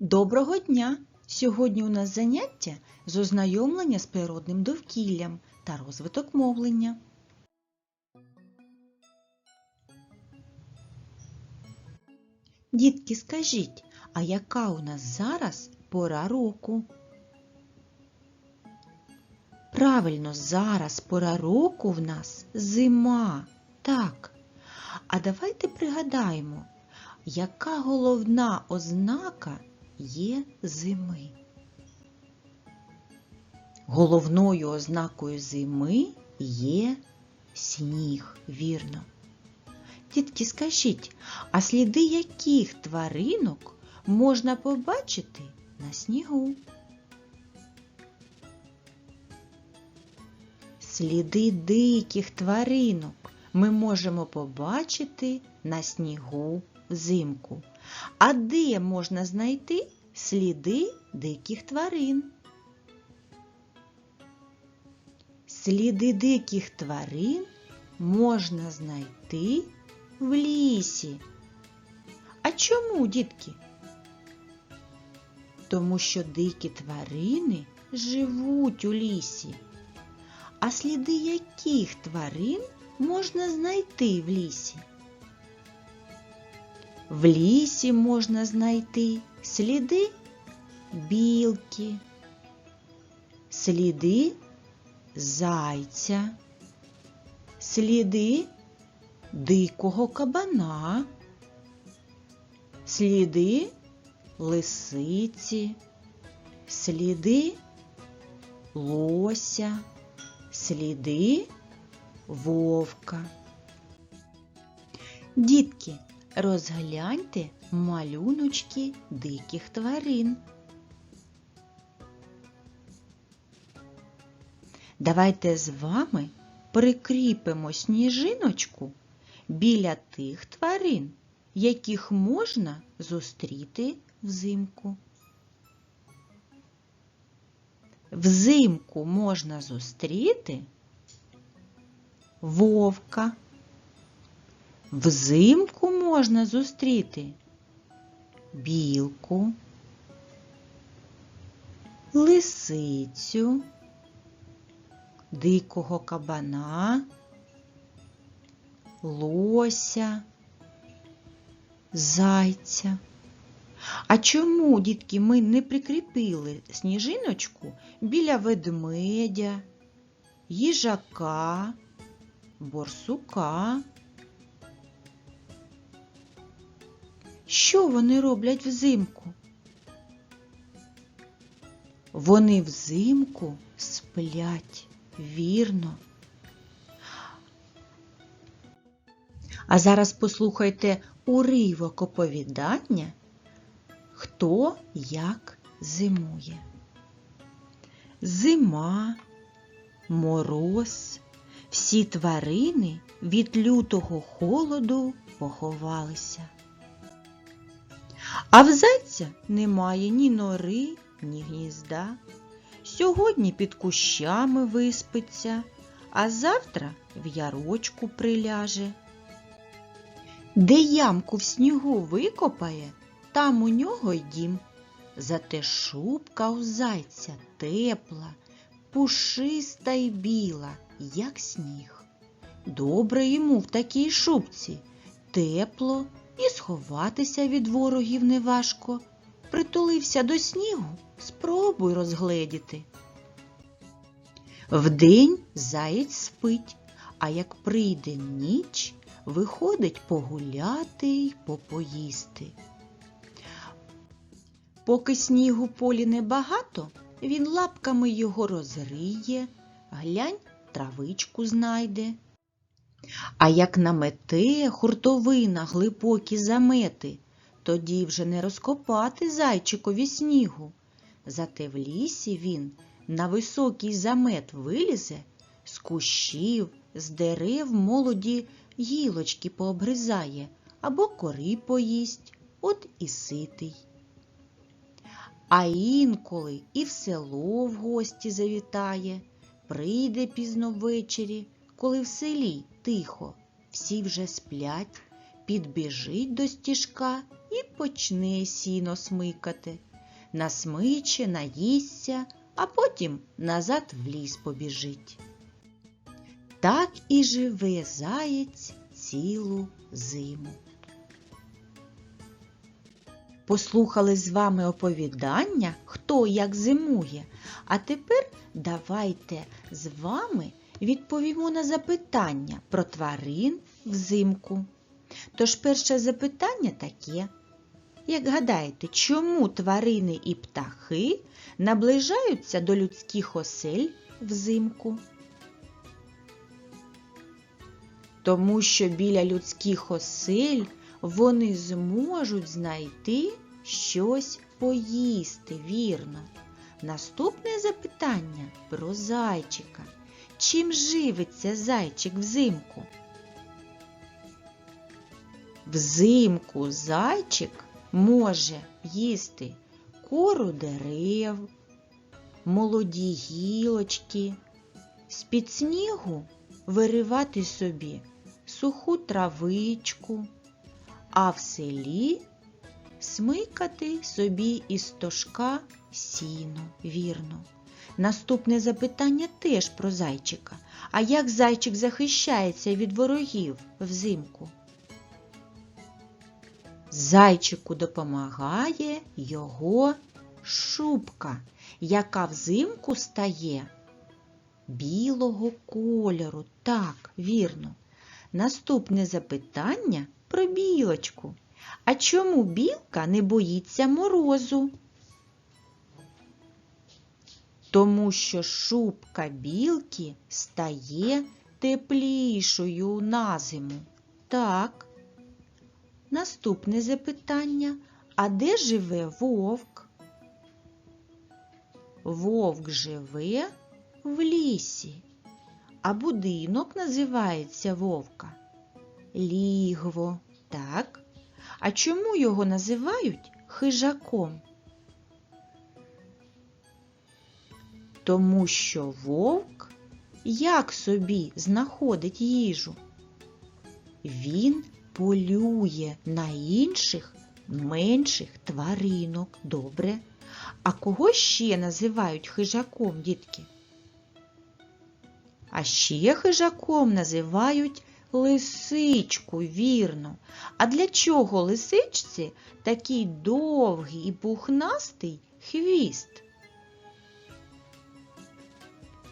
Доброго дня! Сьогодні у нас заняття з ознайомлення з природним довкіллям та розвиток мовлення. Дітки, скажіть, а яка у нас зараз пора року? Правильно, зараз пора року в нас зима. Так. А давайте пригадаємо, яка головна ознака є зими? Головною ознакою зими є сніг, вірно. Дітки, скажіть, а сліди яких тваринок можна побачити на снігу? Сліди диких тваринок ми можемо побачити на снігу взимку. А де можна знайти сліди диких тварин? Сліди диких тварин можна знайти в лісі. А чому, дітки? Тому що дикі тварини живуть у лісі. А сліди яких тварин можна знайти в лісі? В лісі можна знайти сліди білки, сліди зайця, сліди дикого кабана, сліди лисиці, сліди лося, сліди вовка. Дітки, розгляньте малюночки диких тварин. Давайте з вами прикріпимо сніжиночку біля тих тварин, яких можна зустріти взимку. Взимку можна зустріти вовка. Взимку можна зустріти білку, лисицю, дикого кабана, лося, зайця. А чому, дітки, ми не прикріпили сніжиночку біля ведмедя, їжака, борсука? Що вони роблять взимку? Вони взимку сплять, вірно. А зараз послухайте уривок оповідання, хто як зимує. Зима, мороз, всі тварини від лютого холоду поховалися. А в зайця немає ні нори, ні гнізда. Сьогодні під кущами виспиться, а завтра в ярочку приляже. Де ямку в снігу викопає, там у нього й дім. Зате шубка у зайця тепла, пушиста й біла, як сніг. Добре йому в такій шубці, тепло і сховатися від ворогів неважко. Притулився до снігу, спробуй розгледіти. Вдень заєць спить, а як прийде ніч, виходить погуляти й попоїсти. Поки снігу полі небагато, він лапками його розриє, глянь, травичку знайде. А як намете хуртовина глибокі замети, тоді вже не розкопати зайчикові снігу. Зате в лісі він на високий замет вилізе, з кущів, з дерев молоді гілочки пообгризає або кори поїсть, от і ситий. А інколи і в село в гості завітає, прийде пізно ввечері, коли в селі тихо, всі вже сплять, підбіжить до стіжка і почне сіно смикати. насмиче, наїсться, а потім назад в ліс побіжить. Так і живе заєць цілу зиму. Послухали з вами оповідання, хто як зимує, а тепер давайте з вами відповімо на запитання про тварин взимку. Тож перше запитання таке. Як гадаєте, чому тварини і птахи наближаються до людських осель взимку? Тому що біля людських осель вони зможуть знайти щось поїсти, вірно. Наступне запитання про зайчика. Чим живиться зайчик взимку? Взимку зайчик може їсти кору дерев, молоді гілочки, з-під снігу виривати собі суху травичку, а в селі смикати собі із стожка сіно, вірно. Наступне запитання теж про зайчика. А як зайчик захищається від ворогів взимку? Зайчику допомагає його шубка, яка взимку стає білого кольору. Так, вірно. Наступне запитання про білочку. А чому білка не боїться морозу? Тому що шубка білки стає теплішою на зиму. Так. Наступне запитання. А де живе вовк? Вовк живе в лісі, а будинок називається вовка. Лігво, так? А чому його називають хижаком? Тому що вовк як собі знаходить їжу? Він полює на інших менших тваринок. Добре. А кого ще називають хижаком, дітки? А ще хижаком називають лисичку, вірно. А для чого лисичці такий довгий і пухнастий хвіст?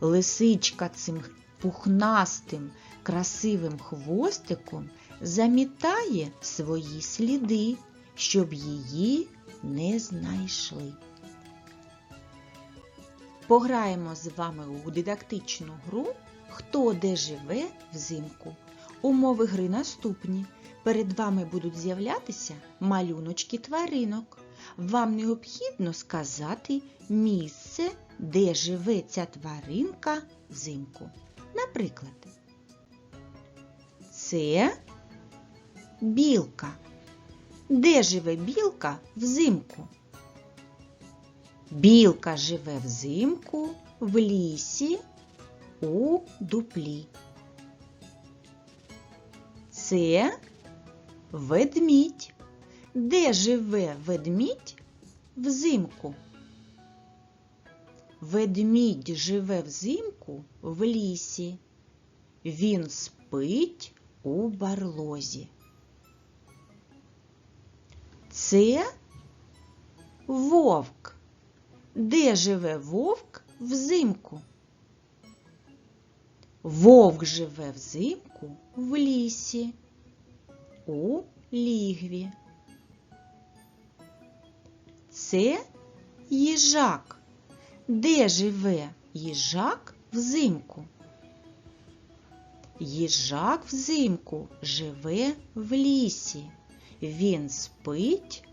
Лисичка цим пухнастим, красивим хвостиком замітає свої сліди, щоб її не знайшли. Пограємо з вами у дидактичну гру Хто де живе взимку. Умови гри наступні. Перед вами будуть з'являтися малюночки тваринок. Вам необхідно сказати місце, де живе ця тваринка взимку. Наприклад, це білка. Де живе білка взимку? Білка живе взимку в лісі у дуплі. Це ведмідь. Де живе ведмідь взимку? Ведмідь живе взимку в лісі. Він спить у барлозі. Це вовк. Де живе вовк взимку? Вовк живе взимку в лісі, у лігві. Це їжак. Де живе їжак взимку? Їжак взимку живе в лісі. Він спить,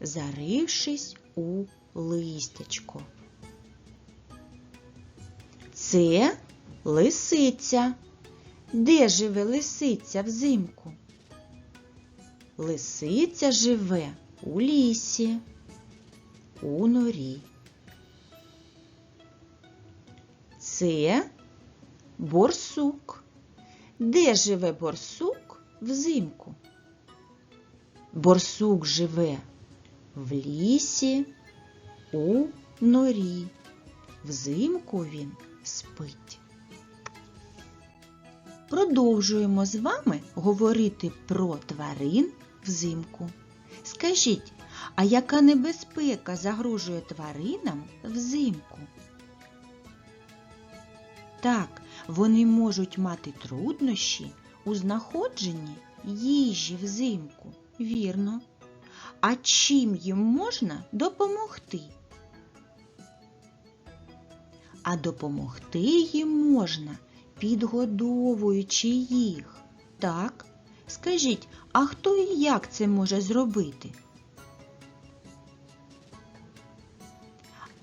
зарившись у листячко. Це лисиця. Де живе лисиця взимку? Лисиця живе у лісі, у норі. Це борсук. Де живе борсук взимку? Борсук живе в лісі, у норі. Взимку він спить. Продовжуємо з вами говорити про тварин взимку. Скажіть, а яка небезпека загрожує тваринам взимку? Так, вони можуть мати труднощі у знаходженні їжі взимку. Вірно. А чим їм можна допомогти? А допомогти їм можна, підгодовуючи їх. Так, скажіть, а хто і як це може зробити?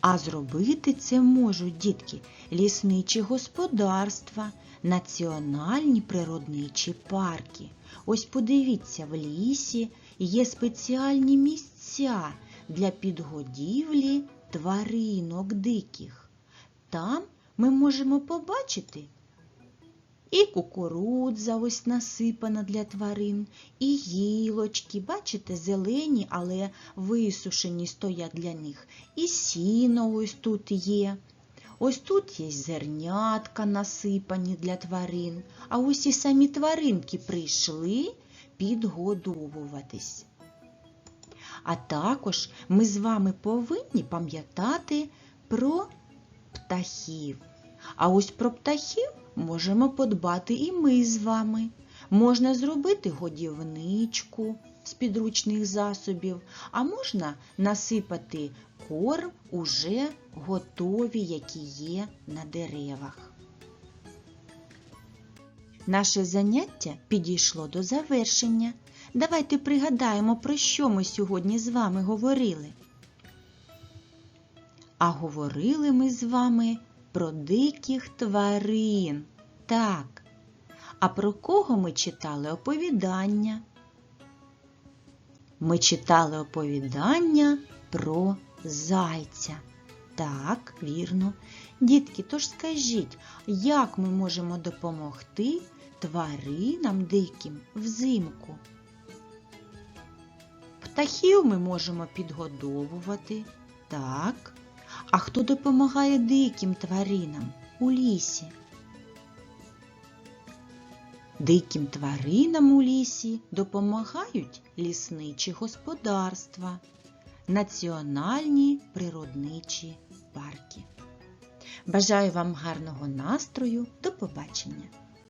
А зробити це можуть дітки лісничі господарства, національні природничі парки. Ось подивіться, в лісі є спеціальні місця для підгодівлі тваринок диких. Там ми можемо побачити і кукурудза ось насипана для тварин, і гілочки, бачите, зелені, але висушені стоять для них. І сіно ось тут є. Ось тут є зернятка насипані для тварин, а ось і самі тваринки прийшли підгодовуватись. А також ми з вами повинні пам'ятати про птахів. А ось про птахів можемо подбати і ми з вами. Можна зробити годівничку з підручних засобів, а можна насипати корм уже готові, які є на деревах. Наше заняття підійшло до завершення. Давайте пригадаємо, про що ми сьогодні з вами говорили. А говорили ми з вами про диких тварин. Так. А про кого ми читали оповідання? Ми читали оповідання про зайця. Так, вірно. Дітки, тож скажіть, як ми можемо допомогти тваринам диким взимку? Птахів ми можемо підгодовувати. Так. А хто допомагає диким тваринам у лісі? Диким тваринам у лісі допомагають лісничі господарства, національні природничі парки. Бажаю вам гарного настрою. До побачення!